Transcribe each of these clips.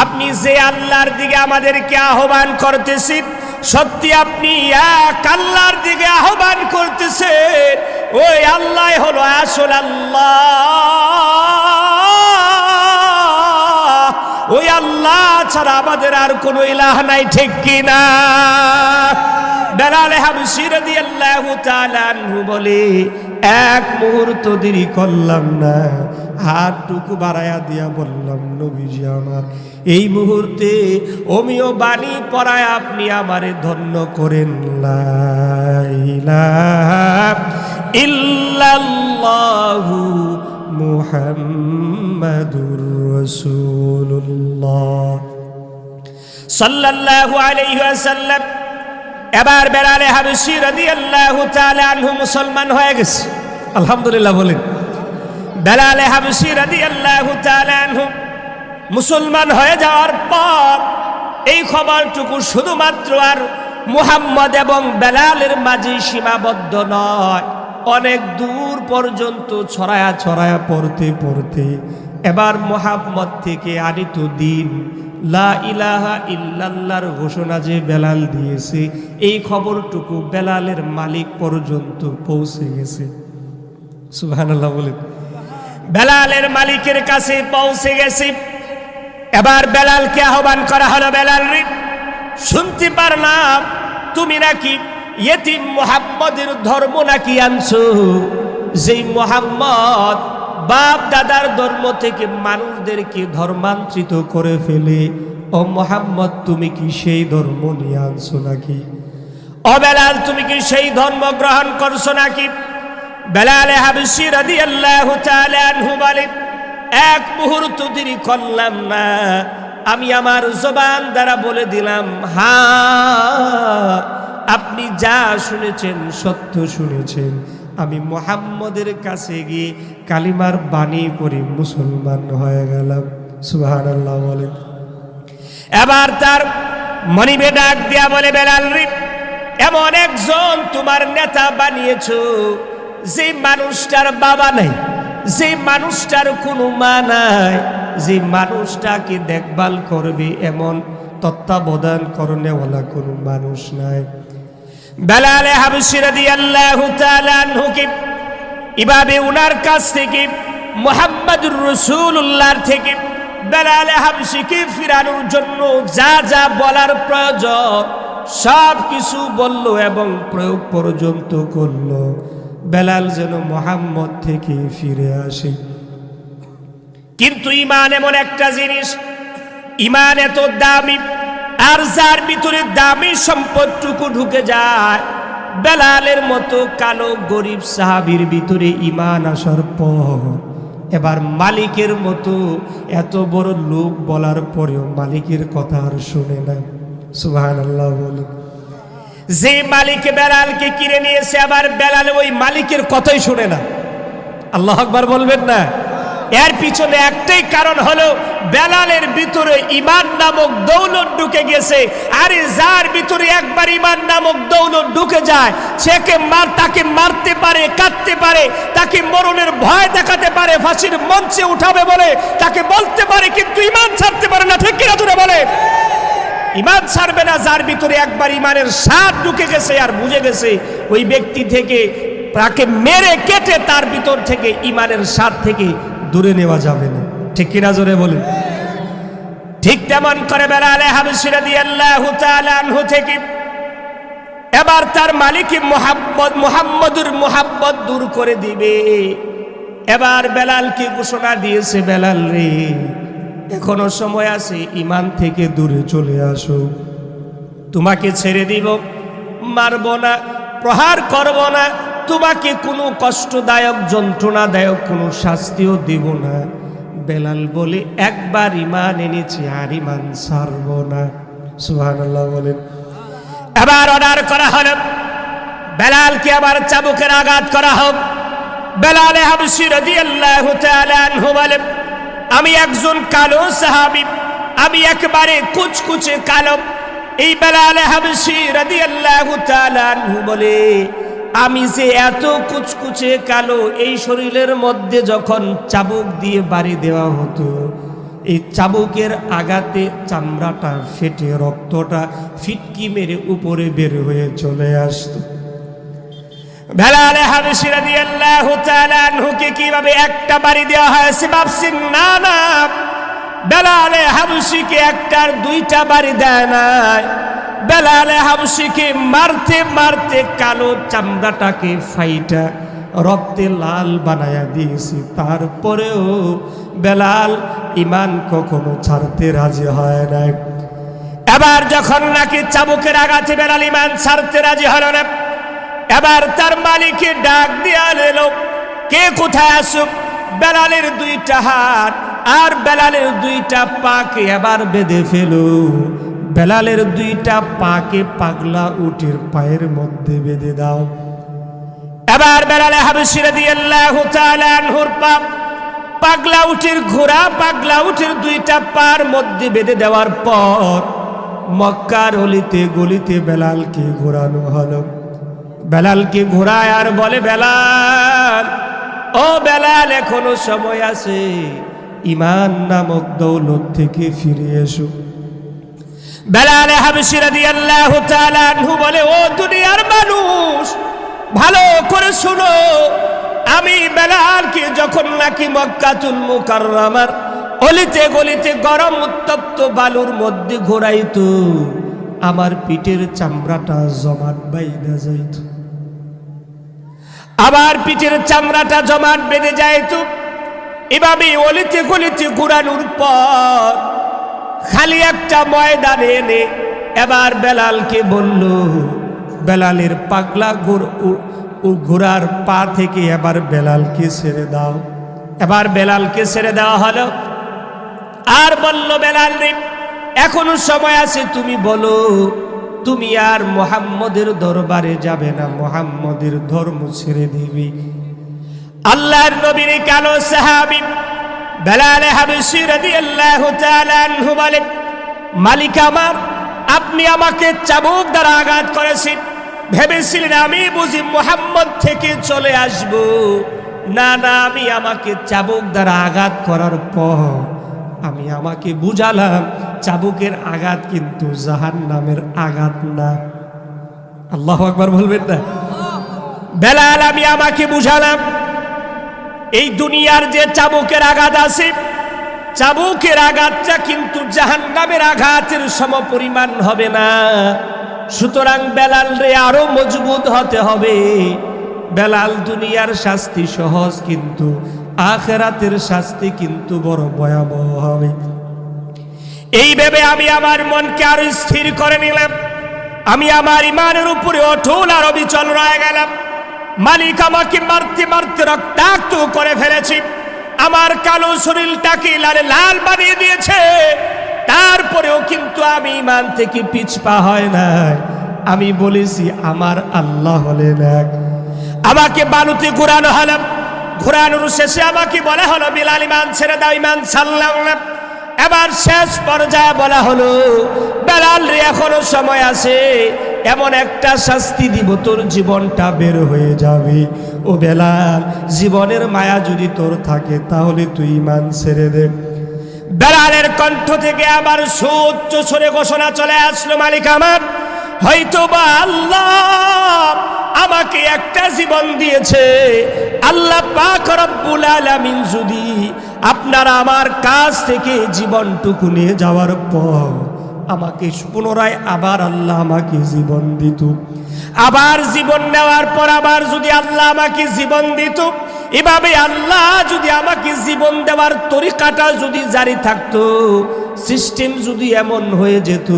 আপনি যে আল্লাহর দিকে আমাদেরকে আহ্বান করতেছেন, সত্যি আপনি এক আল্লাহর দিকে আহ্বান করতেছেন, ওই আল্লাহ হলো আসল আল্লাহ। ওই আল্লাহ ছাড়া আমাদের আর কোনো ইলাহ নাই, ঠিক কিনা? বেলাল হাবশি রাদিয়াল্লাহু তাআলা আনহু বলে, এক মুহূর্ত দেরি করলাম না, হাতটুকু বাড়ায়া দিয়া বললাম, নবীজি আমার, এই মুহূর্তে অমিও বাণী পড়ায় আপনি আমারে ধন্য করেন ইল্লাল্লাহু মুহাম্মাদুর রাসূলুল্লাহ। সাল্লাল্লাহু আলাইহি ওয়াসাল্লাম এবার বেড়ালে হাবিসি রাদিয়াল্লাহু তাআলা আনহু মুসলমান হয়ে গেছে। আলহামদুলিল্লাহ বলেন বেলালে হাবিসি রাদিয়াল্লাহু তাআলা আনহু মুসলমান হয়ে যাওয়ার পর এই খবরটুকু শুধুমাত্র আর মুহাম্মদ এবং বেলালের মাঝে সীমাবদ্ধ নয়। অনেক দূর পর্যন্ত ছড়ায়া ছড়ায়া পড়তে পড়তে এবার মোহাম্মদ থেকে আনিত দিন লা ইলাহা ইল্লাল্লাহর ঘোষণা যে বেলাল দিয়েছে, এই খবরটুকু বেলালের মালিক পর্যন্ত পৌঁছে গেছে। সুবহানাল্লাহ বলেন। বেলালের মালিকের কাছে পৌঁছে গেছে। এবার বেলালকে আহ্বান করা হলো, বেলাল রে, শুনতে পারলাম তুমি নাকি ইয়েতিম মোহাম্মদের ধর্ম নাকি আনছো? যেই মোহাম্মদ বাপ দাদার ধর্ম থেকে মানুষদেরকে ধর্মান্তরিত করে ফেলে। ও মোহাম্মদ, তুমি কি সেই ধর্ম নিয়ে আনছো নাকি? ও বেলাল, তুমি কি সেই ধর্ম গ্রহণ করছ নাকি? বেলালে হাবসি রাদিয়াল্লাহু তাআলা আনহু বলেন এক মুহূর্ত দেরি করলাম না। আমি আমার জবান দ্বারা বলে দিলাম হ্যাঁ আপনি যা শুনেছেন, সত্য শুনেছেন। আমি মোহাম্মদের কাছে গিয়ে কালিমার বাণী পড়ে মুসলমান হয়ে গেলাম। সুহান আল্লাহ বলেন। এবার তার মনিবে ডাক দিয়া বলে, বেলাল এমন একজন তোমার নেতা বানিয়েছ, যে মানুষটার বাবা নাই, যে মানুষটার কোনো মা নাই, যে মানুষটাকে দেখভাল করবে এমন তত্ত্বাবধান করনেওয়ালা কোনো মানুষ নাই। বেলালে হাবসির রাদিয়াল্লাহু তাআলা আনহুকে এভাবে উনার কাছ থেকে, মুহাম্মদুর রাসূলুল্লাহর থেকে বেলালে হাবসিকে ফিরানোর জন্য যা যা বলার প্রয়োজন, সব কিছু বলল এবং প্রয়োগ পর্যন্ত করল। বেলাল যেন মোহাম্মদ থেকে ফিরে আসে। কিন্তু ইমান এমন একটা জিনিস, ইমান এত দামি আর যার ভিতরে দামি সম্পদটুকু ঢুকে যায়, বেলালের মতো কালো গরিব সাহাবির ভিতরে ইমান আসার পর, এবার মালিকের মতো এত বড় লোক বলার পরেও মালিকের কথা আর শুনে না। সুহান আল্লাহ বলুন। যে মালিক বেলালকে কিনে নিয়েছে, আবার বেলাল ওই মালিকের কথাই শুনে না। আল্লাহ আকবার বলবেন না? এর পিছনে একটাই কারণ হলো, বেলালের ভিতরে ইমান নামক দৌলত ঢুকে গেছে। আরে যার ভিতরে একবার ইমান নামক দৌলত ঢুকে যায় সেকে মার, তাকে মারতে পারে কাটতে পারে, তাকে মরণের ভয় দেখাতে পারে, ফাঁসির মঞ্চে উঠাবে বলে, তাকে বলতে পারে, কিন্তু ইমান ছাড়তে পারে না। ঠিক কিনা তোরা বলে? ইমান ছাড়বে না, যার ভিতরে একবার ইমানের স্বাদ ঢুকে গেছে আর বুঝে গেছে, ওই ব্যক্তি থেকে তাকে মেরে কেটে তার ভিতর থেকে ইমানের স্বাদ থেকে দূরে নেওয়া যাবে না। ঠিক কিনা জোরে বলেন। ঠিক তেমন করে বেড়ালে আনহু থেকে এবার তার মালিক মোহাম্মদ, মোহাম্মদুর মোহাম্মদ দূর করে দিবে। এবার বেলালকে ঘোষণা দিয়েছে, বেলাল রে? এখনও সময় আছে ইমান থেকে দূরে চলে আসো। তোমাকে ছেড়ে দিব, মারব না, প্রহার করব না তোমাকে কোনো কষ্টদায়ক, যন্ত্রণাদায়ক কোনো শাস্তিও দেব না। বেলাল বলে, একবার ইমান এনেছি, আর ইমান ছাড়ব না। সুহান বলেন। এবার অর্ডার করা হলো। বেলালকে আবার চাবুকের আঘাত করা হোক। বেলালে হাবসি রাদিয়াল্লাহু তাআলা আনহু বলেন আমি একজন কালো সাহাবি, আমি একবারে কুচকুচে কালো। এই বেলালে হাবসি রাদিয়াল্লাহু তাআলা আনহু বলে আমি যে এত কুচকুচে কালো, এই শরীরের মধ্যে যখন চাবুক দিয়ে বাড়ি দেওয়া হতো, এই চাবুকের আঘাতে চামড়াটা ফেটে, রক্তটা ফিটকি মেরে উপরে বের হয়ে চলে আসতো। বেলালে হাবেশি রাদিয়াল্লাহু তাআলা আনহুকে কীভাবে একটা বাড়ি দেওয়া হয়েছে ভাবছেন, না না বেলালে হাবশিকে একটার দুইটা বাড়ি দেয় নাই। বেলালে হাবশিকে মারতে মারতে কালো চামড়াটাকে ফাইটা রক্তে লাল বানায়া দিয়েছি। তারপরেও বেলাল ইমান কখনো ছাড়তে রাজি হয় না এবার যখন নাকি চাবুকের আঘাতে বেলাল ইমান ছাড়তে রাজি হল না, এবার তার মালিককে ডাক দিয়া এলো কে কোথায় আসুক বেলালের দুইটা হাত আর বেলালের দুইটা পাকে এবার বেঁধে ফেলো। বেলালের দুইটা পাকে পাগলা উটের পায়ের মধ্যে বেঁধে দাও। এবার বেলালে হাবসিরে দিয়ে পাগলা উটের ঘোড়া, পাগলা উটের দুইটা পার মধ্যে বেঁধে দেওয়ার পর মক্কার অলিতে গলিতে বেলালকে ঘোরানো হলো। বেলালকে ঘোরায় আর বলে, বেলাল, ও বেলাল, এখনও সময় আছে। ইমান নামক দৌলত থেকে ফিরে এসো। বেলালে হাবশি রাদিয়াল্লাহু তাআলা আনহু বলে, ও দুনিয়ার মানুষ, ভালো করে শুনো। আমি বেলালকে যখন নাকি মক্কাতুল মুকাররমার অলিতে গলিতে গরম উত্তপ্ত বালুর মধ্যে ঘোরাইতো, আমার পিঠের চামড়াটা জমাট বাইদা যাইত। আবার পিঠের চামড়াটা জমাট বেঁধে যাইত। এভাবে অলিতে গলিতে ঘোরানোর পর খালি একটা ময়দানে এনে এবার বেলালকে বলল, বেলালের পাগলা ঘোড়ার পা থেকে এবার বেলালকে ছেড়ে দাও। এবার বেলালকে ছেড়ে দেওয়া হলো। আর বলল, বেলাল রে, এখনও সময় আছে, তুমি বলো, তুমি আর মোহাম্মদের দরবারে যাবে না, মোহাম্মদের ধর্ম ছেড়ে দিবি। আল্লাহর নবীর কালো সাহাবি বেলালে হাবিসি রাদিয়াল্লাহু তাআলা আনহু বলে মালিক আমার, আপনি আমাকে চাবুক দ্বারা আঘাত করেছেন। ভেবেছিলেন আমি বুঝি মোহাম্মদ থেকে চলে আসব। না না, আমি আমাকে চাবুক দ্বারা আঘাত করার পর আমি আমাকে বুঝালাম, চাবুকের আঘাত কিন্তু জাহান নামের আঘাত না। আল্লাহ একবার বলবেন না? বেলাল, আমি আমাকে বুঝালাম এই দুনিয়ার যে চাবুকের আঘাত আছে, চাবুকের আঘাতটা কিন্তু জাহান নামের আঘাতের সম পরিমাণ হবে না। সুতরাং বেলাল রে আরও মজবুত হতে হবে। বেলাল দুনিয়ার শাস্তি সহজ কিন্তু, আখেরাতের শাস্তি কিন্তু বড় ভয়াবহ হবে। এই ভেবে আমি আমার মনকে আরও স্থির করে নিলাম। আমি আমার ইমানের উপরে অটল আর অবিচল রয়ে গেলাম। মালিক আমাকে মারতে মারতে রক্তাক্ত করে ফেলেছি। আমার কালো শরীরটাকে লালে লাল বানিয়ে দিয়েছে। তারপরেও কিন্তু আমি ইমান থেকে পিছপা হয় না আমি বলেছি, আমার আল্লাহ হলেন এক। আমাকে বালুতে ঘুরানো হলাম ঘুরানোর শেষে আমাকে বলা হলো, বিলাল ইমান ছেড়ে দাও ইমান ছাড়লাম না। এবার শেষ পর্যায়ে বলা হলো, বেলাল রে, এখনও সময় আছে। এমন একটা শাস্তি দিব, তোর জীবনটা বের হয়ে যাবে। ও বেলাল, জীবনের মায়া যদি তোর থাকে, তাহলে তুই ইমান ছেড়ে দে। বেলালের কণ্ঠ থেকে আবার সুচ্চ সরে ঘোষণা চলে আসলো, মালিক আমার। হয়তো বা আল্লাহ আমাকে একটা জীবন দিয়েছে। আল্লাহ পাক রব্বুল আলামিন যদি আপনারা আমার কাছ থেকে জীবনটুকু নিয়ে যাওয়ার পর আমাকে পুনরায় আবার আল্লাহ আমাকে জীবন দিত। আবার জীবন নেওয়ার পর আবার যদি আল্লাহ আমাকে জীবন দিত, এভাবে আল্লাহ যদি আমাকে জীবন দেওয়ার তরিকাটা যদি জারি থাকতো, সিস্টেম যদি এমন হয়ে যেত,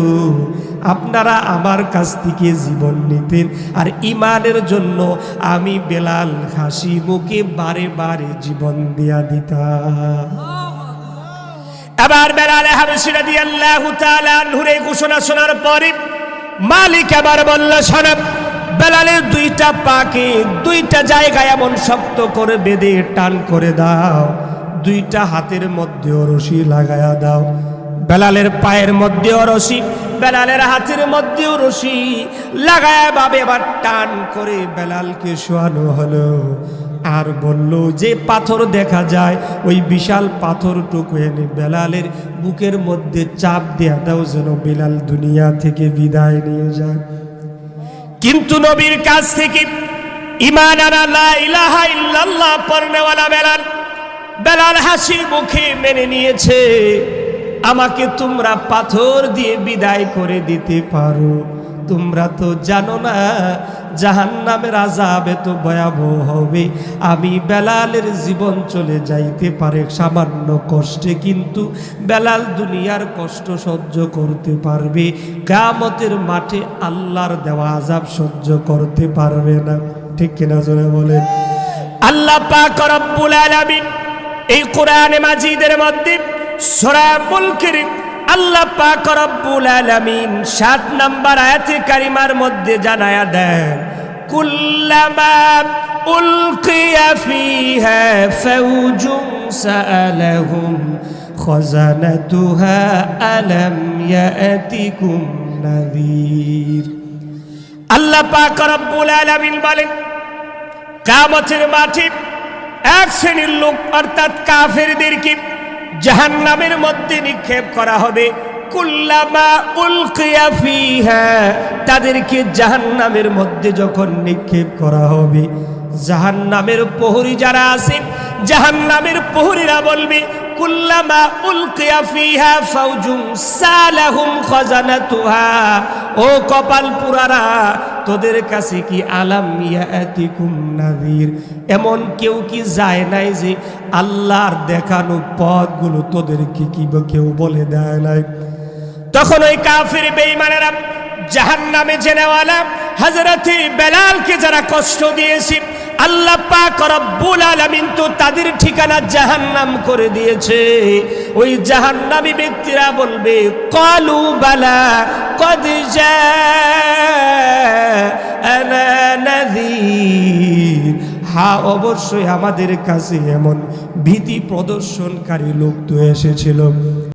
আপনারা আমার কাছ থেকে জীবন নিতেন। আর ইমানের জন্য আমি বেলাল হাসি মুখে বারে বারে জীবন দেয়া দিতাম। এবার বেলালে হাবেশিরা দিয়ে আল্লাহ নূরে ঘোষণা শোনার পরে মালিক আবার বলল, শোনাব, বেলালের দুইটা পাকে দুইটা জায়গায় এমন শক্ত করে বেঁধে টান করে দাও। দুইটা হাতের মধ্যেও রশি লাগায়া দাও। বেলালের পায়ের মধ্যেও রশি বেলালের হাতের মধ্যেও রশি লাগায় ভাবে এবার টান করে বেলালকে শোয়ানো হলো। আর বলল, যে পাথর দেখা যায়, ওই বিশাল পাথরটুকু এনে বেলালের বুকের মধ্যে চাপ দেয়া দাও যেন বেলাল দুনিয়া থেকে বিদায় নিয়ে যায়। কিন্তু নবীর কাছ থেকে ইমান ইল্লাল্লাহ পড়নেওয়ালা বেলাল বেলাল হাসি মুখে মেনে নিয়েছে, আমাকে তোমরা পাথর দিয়ে বিদায় করে দিতে পারো। তোমরা তো জানো না জাহান নামের আজাব এত ভয়াবহ হবে। আমি বেলালের জীবন চলে যাইতে পারে সামান্য কষ্টে, কিন্তু বেলাল দুনিয়ার কষ্ট সহ্য করতে পারবে। কামতের মাঠে আল্লাহর দেওয়া আজাব সহ্য করতে পারবে না। ঠিক কিনা জোরে বলেন? আল্লাহ পাক রব্বুল আলামিন এই কোরআনে মাজিদের মধ্যে সূরা মুলকের আল্লাহ পাক রব্বুল আলামিন সাত নাম্বার আয়াতে কারিমার মধ্যে জানায়া দেন, কুল্লামা উলকিয়া ফিহা ফাউজুন সাআলাহুম, খাজানাতুহা আলাম ইয়াতিকুম নাযীর। আল্লাহ পাক রব্বুল আলামিন বলেন কামতের মাঠে এক শ্রেণির লোক, অর্থাৎ কাফেরদেরকে জাহান্নামের মধ্যে নিক্ষেপ করা হবে। তাদেরকে জাহান নামের তাদেরকে জাহান্নামের মধ্যে যখন নিক্ষেপ করা হবে, জাহান্নামের প্রহরী যারা আছে জাহান্নামের প্রহরীরা বলবে কুল্লামা উলকিয়া ফিহা ফাউজুম সালাহুম খাজানাতুহা। ও কপাল পুরারা, তোদের কাছে কি আলাম ইয়াতিকুম নাযীর? এমন কেউ কি যায় নাই যে আল্লাহর দেখানো পথগুলো তোদেরকে কি কেউ বলে দেয় নাই? তখন ওই কাফির বেঈমানেরা জাহান্নামে জেনেওয়ালা হযরতে বেলালকে যারা কষ্ট দিয়েছে আল্লাহ পাক রব্বুল আলামিন তো তাদের ঠিকানা জাহান্নাম করে দিয়েছে। ওই জাহান্নামী ব্যক্তিরা বলবে, কলু বালা কদ জাআনা নাযীর। হ্যাঁ অবশ্যই আমাদের কাছে এমন ভীতি প্রদর্শনকারী লোক তো এসেছিল।